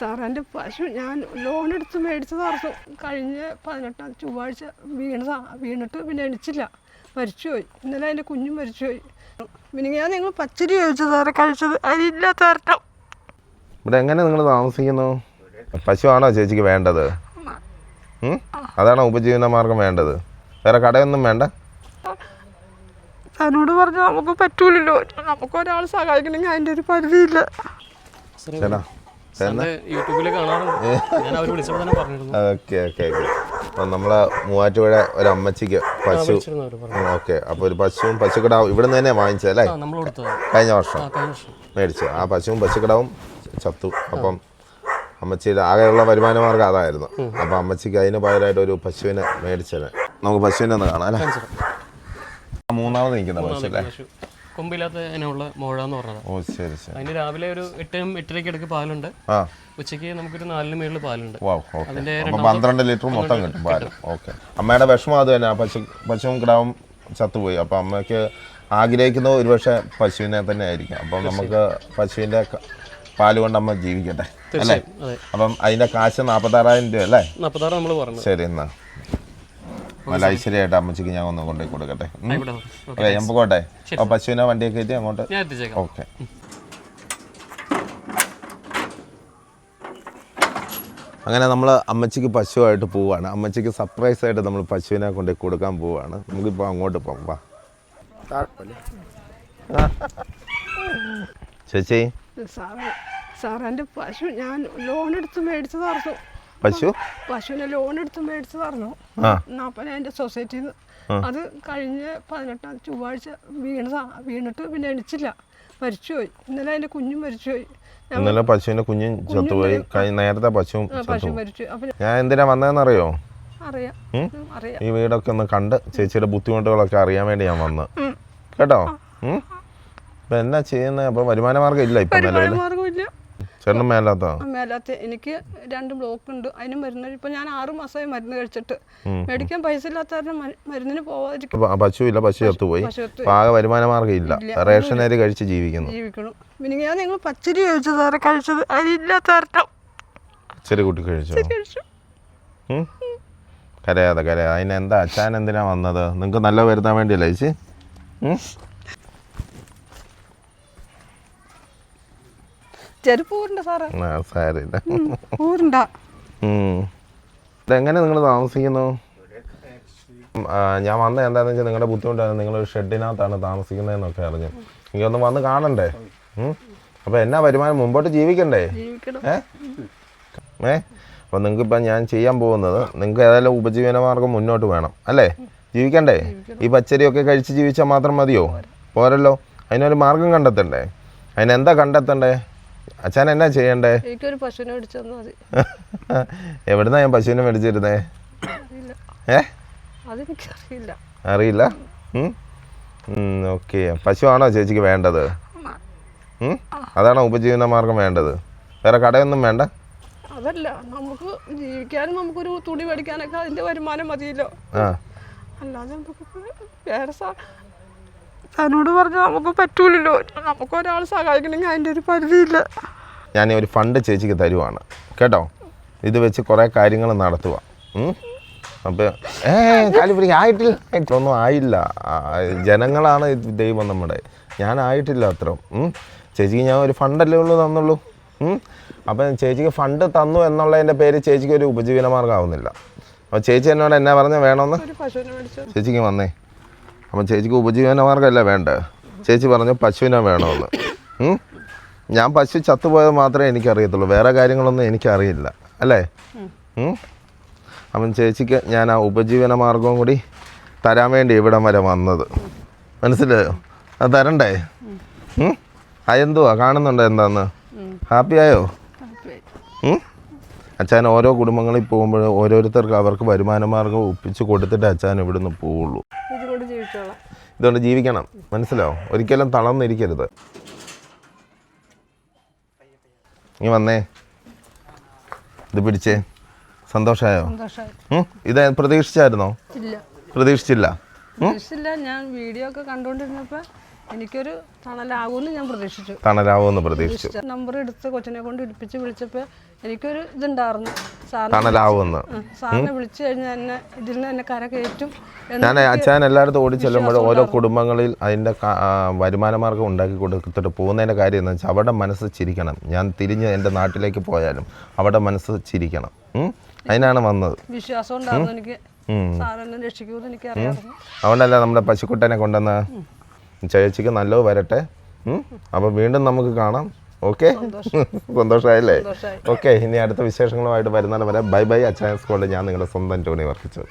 സാറേ എന്റെ പശു ഞാൻ ലോൺ എടുത്ത് മേടിച്ചതായിരുന്നു കഴിഞ്ഞ പതിനെട്ടാം ചൊവ്വാഴ്ച വീണതാ വീണിട്ട് പിന്നെ എണിച്ചില്ല. മരിച്ചുപോയി. ഇന്നലെ എന്റെ കുഞ്ഞും മരിച്ചുപോയി. പിന്നെ ഞാൻ നിങ്ങൾ പച്ചരി ചോദിച്ചു സാറെ കഴിച്ചത് അതില്ലാത്ത കാരണം ഇവിടെ എങ്ങനെ നിങ്ങൾ താമസിക്കുന്നു? പശുവാണോ ചേച്ചിക്ക് വേണ്ടത്? അതാണോ ഉപജീവന മാർഗം വേണ്ടത്? വേറെ കടയൊന്നും വേണ്ട? തന്നോട് പറഞ്ഞാൽ നമുക്ക് പറ്റൂലല്ലോ. നമുക്ക് ഒരാൾ സഹായിക്കണമെങ്കിൽ അതിന്റെ ഒരു പരിധിയില്ല. ശരി യൂട്യൂബിൽ കാണാറുണ്ട്. ഞാൻ അവർ വിളിച്ചപ്പോൾ തന്നെ പറഞ്ഞിരുന്നു. Okay okay okay. അപ്പം നമ്മളെ മൂവാറ്റുപുഴ ഒരു അമ്മച്ചിക്ക് പശു ഓക്കെ. അപ്പോൾ ഒരു പശുവും പശുക്കിടാവും ഇവിടെ നിന്ന് തന്നെ വാങ്ങിച്ചല്ലേ കഴിഞ്ഞ വർഷം. മേടിച്ചു. ആ പശുവും പശുക്കിടാവും ചത്തു. അപ്പം അമ്മച്ചിയുടെ ആകെയുള്ള വരുമാന മാർഗം അതായിരുന്നു. അപ്പം അമ്മച്ചിക്ക് അതിന് പകരമായിട്ട് ഒരു പശുവിനെ മേടിച്ചത്. നമുക്ക് പശുവിനെ ഒന്ന് കാണാം അല്ലേ? മൂന്നാമത് നിൽക്കുന്ന പശു അല്ലേ? കൊമ്പില്ലാത്ത ഇനമുള്ള മോഴ എന്ന് പറഞ്ഞത്. ഓ ശരി ശരി. അതിന് രാവിലെ ഒരു എട്ടും എട്ടരയ്ക്ക് ഇടയ്ക്ക് പാലുണ്ട്. ആ. ഉച്ചയ്ക്ക് നമുക്കൊരു നാലിന് മേളിൽ പാലുണ്ട്. വാ ഓക്കെ. അപ്പം പന്ത്രണ്ട് ലിറ്റർ മൊത്തം കിട്ടും പാൽ. ഓക്കെ. അമ്മയുടെ വിഷമം അത് തന്നെ. ആ പശു പശുവും കിടാവും ചത്തുപോയി. അപ്പം അമ്മയ്ക്ക് ആഗ്രഹിക്കുന്നത് ഒരുപക്ഷെ പശുവിനെ തന്നെ ആയിരിക്കും. അപ്പം നമുക്ക് പശുവിന്റെ ക- പാൽ കൊണ്ട് അമ്മ ജീവിക്കട്ടെ അല്ലേ? തീർച്ചയായും. അതെ. അപ്പം അതിന്റെ കാശ് നാൽപ്പത്താറായിരം രൂപ അല്ലേ? നാൽപ്പത്താറ് നമ്മൾ പറഞ്ഞു. ശരി എന്നാ. നല്ല ഐശ്വര്യമായിട്ട് അമ്മച്ചിക്ക് ഞാൻ ഒന്ന് കൊണ്ടുപോയി കൊടുക്കട്ടെ? അല്ലേ ഞാൻ പോകട്ടെ? അപ്പോൾ പശുവിനെ വണ്ടിയൊക്കെ കയറ്റി അങ്ങോട്ട്? ഞാൻ എത്തിച്ചേക്കാം. ഓക്കെ. അങ്ങനെ നമ്മൾ അമ്മച്ചിക്ക് പശുവായിട്ട് പോവാണ്. അമ്മച്ചിക്ക് സർപ്രൈസ് ആയിട്ട് നമ്മൾ പശുവിനെ കൊണ്ട് കൊടുക്കാൻ പോവാണ്. നമുക്കിപ്പോൾ അങ്ങോട്ട് പോകാം വാ. ചേച്ചി? സാറേ സാറേ എന്റെ പശു ഞാൻ ലോൺ എടുത്ത് മേടിച്ചതായിരുന്നു പശു? പശുവിനെ ലോൺ എടുത്ത് മേടിച്ച് പറഞ്ഞു. നാൽപ്പതിനായിരം സൊസൈറ്റിയിൽ നിന്ന്. അത് കഴിഞ്ഞ പതിനെട്ടാം ചൊവ്വാഴ്ച വീണതാ വീണിട്ട് പിന്നെ എണിച്ചില്ല. മരിച്ചുപോയി. ഇന്നലെ അതിന്റെ കുഞ്ഞും മരിച്ചുപോയി. ഇന്നലെ പശുവിന്റെ കുഞ്ഞും ചത്തുപോയി. നേരത്തെ പശുവും ഞാൻ എന്തിനാ വന്നതെന്നറിയോ ഈ വീടൊക്കെ ഒന്ന് കണ്ട് ചേച്ചിയുടെ ബുദ്ധിമുട്ടുകളൊക്കെ അറിയാൻ വേണ്ടി ഞാൻ വന്ന്. കേട്ടോ? ഉം? ഇപ്പൊ എന്നാ ചെയ്യുന്നത് അപ്പൊ വരുമാന മാർഗം ഇല്ല ഇപ്പൊ നിലവിൽ ചേട്ടനും മേലാത്ത മേലാത്ത എനിക്ക് രണ്ട് ബ്ലോക്ക് ഉണ്ട് അതിന് മരുന്ന് ഇപ്പൊ ഞാൻ ആറു മാസമായി മരുന്ന് കഴിച്ചിട്ട്. മേടിക്കാൻ പൈസ ഇല്ലാത്ത കാരണം മരുന്നിന് പോവാതിരിക്കും പശു ഇല്ല പശു ചത്തുപോയി ആകെ വരുമാന മാർഗം ഇല്ല. റേഷൻ അരി കഴിച്ച് ജീവിക്കുന്നു. ജീവിക്കണം. പിന്നെ ഞാൻ നിങ്ങൾ പച്ചരി കഴിച്ചത്. സാറേ കഴിച്ചത് അതില്ലാത്ത കാരണം ചെറിയ കുട്ടി കഴിച്ചോ? കരയാതെ കരയാതെ. അതിന് എന്താ അച്ഛൻ എന്തിനാ വന്നത്? നിങ്ങൾക്ക് നല്ല വരുത്താൻ വേണ്ടിയല്ലേ ചേച്ചി? ചെരുപ്പ് ഊരുണ്ട സാറേ. ആ സാരില്ല ഊരുണ്ട. ഉം. ഇതെങ്ങനെ നിങ്ങൾ താമസിക്കുന്നു? ഞാൻ വന്ന എന്താണെന്ന് വെച്ചാൽ നിങ്ങളുടെ ബുദ്ധിമുട്ടാണ്. നിങ്ങൾ ഷെഡിനകത്താണ് താമസിക്കുന്നതെന്നൊക്കെ അറിഞ്ഞു. എനിക്കൊന്ന് വന്ന് കാണണ്ടേ? അപ്പൊ അപ്പോൾ എന്നാ വരുമാനം? മുമ്പോട്ട് ജീവിക്കണ്ടേ? ജീവിക്കണം. ഏ? ഏ? അപ്പോൾ നിങ്ങൾക്ക് ഇപ്പം ഞാൻ ചെയ്യാൻ പോകുന്നത് നിങ്ങൾക്ക് ഏതായാലും ഉപജീവന മാർഗം മുന്നോട്ട് വേണം. അല്ലേ? ജീവിക്കണ്ടേ? ഈ പച്ചരിയൊക്കെ കഴിച്ച് ജീവിച്ചാൽ മാത്രം മതിയോ? പോരല്ലോ. അതിനൊരു മാർഗം കണ്ടെത്തണ്ടേ? അതിനെന്താ കണ്ടെത്തണ്ടേ? അച്ഛൻ എന്നാ ചെയ്യണ്ടേ? എനിക്കൊരു പശുവിനെ മേടിച്ചു മതി. എവിടുന്നാ ഞാൻ പശുവിനെ മേടിച്ചിരുന്നേ? അറിയില്ല. ഏ? അതെനിക്കറിയില്ല. അറിയില്ല? ഓക്കെ. പശുവാണോ ചേച്ചിക്ക് വേണ്ടത്? അതാണോ ഉപജീവന മാർഗം വേണ്ടത്? വേറെ കടയൊന്നും വേണ്ട? അതല്ല നമുക്ക് ജീവിക്കാനും നമുക്കൊരു തുണി മേടിക്കാനൊക്കെ അതിന്റെ വരുമാനം മതിയല്ലോ. അല്ലാതെ നമുക്ക് വേറെ സാ തന്നോട് പറഞ്ഞാൽ നമുക്ക് പറ്റൂലല്ലോ. നമുക്ക് ഒരാൾ സഹായിക്കണമെങ്കിൽ അതിന്റെ ഒരു പരിധിയില്ല. ഞാൻ ഒരു ഫണ്ട് ചേച്ചിക്ക് തരുവാണ്. കേട്ടോ? ഇത് വെച്ച് കുറേ കാര്യങ്ങൾ നടത്തുക അപ്പോൾ ഏ കാലിപ്പുരി ആയിട്ടില്ല ഒന്നും ആയില്ല. ജനങ്ങളാണ് ദൈവം നമ്മുടെ. ഞാൻ ആയിട്ടില്ല അത്ര. ചേച്ചിക്ക് ഞാൻ ഒരു ഫണ്ടല്ലേ ഉള്ളൂ തന്നുള്ളൂ? അപ്പം ചേച്ചിക്ക് ഫണ്ട് തന്നു എന്നുള്ളതിന്റെ പേര് ചേച്ചിക്ക് ഒരു ഉപജീവന മാർഗം ആവുന്നില്ല അപ്പോൾ ചേച്ചി എന്നോട് എന്നാ പറഞ്ഞ വേണമെന്ന്? ചേച്ചിക്ക് വന്നേ. അപ്പം ചേച്ചിക്ക് ഉപജീവന മാർഗമല്ല വേണ്ടേ ചേച്ചി പറഞ്ഞു പശുവിനെ വേണമെന്ന്? ഞാൻ പശു ചത്തുപോയത് മാത്രമേ എനിക്കറിയത്തുള്ളൂ. വേറെ കാര്യങ്ങളൊന്നും എനിക്കറിയില്ല. അല്ലേ? അപ്പം ചേച്ചിക്ക് ഞാൻ ആ ഉപജീവന മാർഗവും കൂടി തരാൻ വേണ്ടി ഇവിടം വരെ വന്നത്. മനസ്സിലായോ? അത് തരണ്ടേ? അതെന്തുവാ കാണുന്നുണ്ടോ എന്താന്ന്? ഹാപ്പി ആയോ? അച്ഛൻ ഓരോ കുടുംബങ്ങളിൽ പോകുമ്പോൾ ഓരോരുത്തർക്ക് അവർക്ക് വരുമാന മാർഗം ഒപ്പിച്ച് കൊടുത്തിട്ട് അച്ഛൻ ഇവിടുന്ന് പോവുള്ളൂ. ഇതുകൊണ്ട് ജീവിക്കണം. മനസ്സിലാവും ഒരിക്കലും തളർന്നിരിക്കരുത്. നീ വന്നേ. ഇത് പിടിച്ചേ. സന്തോഷമായോ? ഇത് പ്രതീക്ഷിച്ചായിരുന്നോ? പ്രതീക്ഷിച്ചില്ല. ഞാൻ വീഡിയോ ഒക്കെ കണ്ടുകൊണ്ടിരുന്നപ്പോൾ എനിക്കൊരു തണലാകുമെന്ന് ഞാൻ പ്രതീക്ഷിച്ചു. തണലാവുമെന്ന് പ്രതീക്ഷിച്ചു. നമ്പർ എടുത്ത് കൊച്ചിനെ കൊണ്ട് ഇടിപ്പിച്ച് വിളിച്ചപ്പോൾ എനിക്കൊരു ഇതുണ്ടായിരുന്നു തണലാവുമെന്ന് സാറിനെ വിളിച്ചു കഴിഞ്ഞാൽ എന്നെ ഇതിൽ നിന്ന് എന്നെ കര കയറ്റും ഞാൻ അച്ഛൻ എല്ലായിടത്തും ഓടി ചെല്ലുമ്പോഴും ഓരോ കുടുംബങ്ങളിൽ അതിന്റെ വരുമാന മാർഗം ഉണ്ടാക്കി കൊടുത്തിട്ട് പോകുന്നതിന്റെ കാര്യം എന്ന് വെച്ചാൽ അവിടെ മനസ്സ് ചിരിക്കണം. ഞാൻ തിരിഞ്ഞ് എന്റെ നാട്ടിലേക്ക് പോയാലും അവിടെ മനസ്സ് ചിരിക്കണം? അതിനാണ് വന്നത്. വിശ്വാസം ഉണ്ടായിരുന്നു എനിക്ക്. സാറെന്നെ രക്ഷിക്കുമെന്ന് അതുകൊണ്ടല്ല നമ്മുടെ പശുക്കുട്ടനെ കൊണ്ടുവന്ന് ചേച്ചിക്ക് നല്ലത് വരട്ടെ. അപ്പോൾ വീണ്ടും നമുക്ക് കാണാം. ഓക്കെ? സന്തോഷമായില്ലേ ഓക്കെ ഇനി അടുത്ത വിശേഷങ്ങളുമായിട്ട് വരുന്നത് വരെ ബൈ ബൈ അച്ഛൻ സ്കൂളിൽ ഞാൻ നിങ്ങളുടെ സ്വന്തം ടോണി വർക്കിച്ചത്